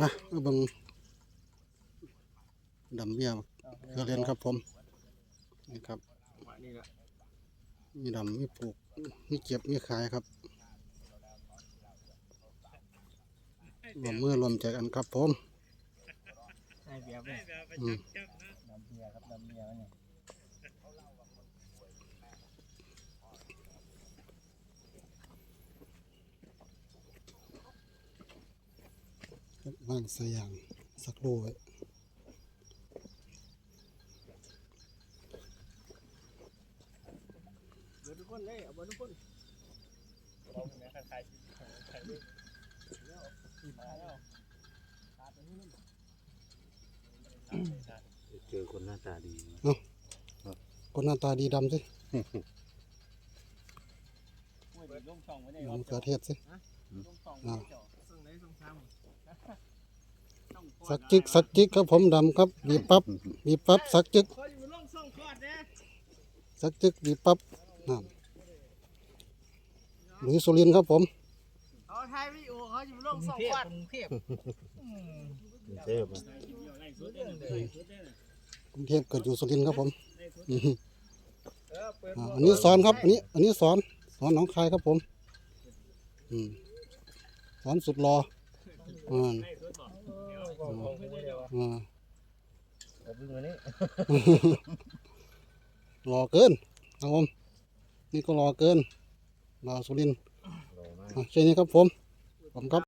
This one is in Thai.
มามาเบิ่งดำเบี้ยเกลือเรียนครับผมนี่ครับนี่ละมีดำมีปลูกมีเก็บมีขายครับรวมมือรวมใจกันครับผมให้เบียร์ไปอืมดำเบียร์ครับดำเบียร์เนี่ย บ้านสยางสักครู่ไว้เบิร์ทุกคนเลยเอาเบิร์ทุกคนเราเนี่ยใครใครใครเลยแล้วมาแล้วขาดไปนี่นั่นเจอคนหน้าตาดีคนหน้าตาดีดำสิห้วยลงช่องไว้ได้มะเขือเทศสิลงช่องไว้เจ้า ส่งไหนส่งซ้ำสักจิกสักจิกครับผมดำครับบีบปั๊บบีบปั๊บสักจิกเขาอยู่ลงช่องคอดนะสักจิกบีบปั๊บนั่นหรือสุรินทร์ครับผมเอาไทยวิโอเขาอยู่ลงช่องคอดกรุงเทพเทพกรุงเทพเกิดอยู่สุรินทร์ครับผมอือฮึเออเปิดอ่าอันนี้สอนครับอันนี้อันนี้สอนสอนหนองคายครับผมอืมสอนสุดรอ อ่าอ่าผมเป็นวันนี้รอเกินครับผม นี่ก็รอเกินรอสุรินทร์รอมากอะเช่นนี้ครับผมผมครับ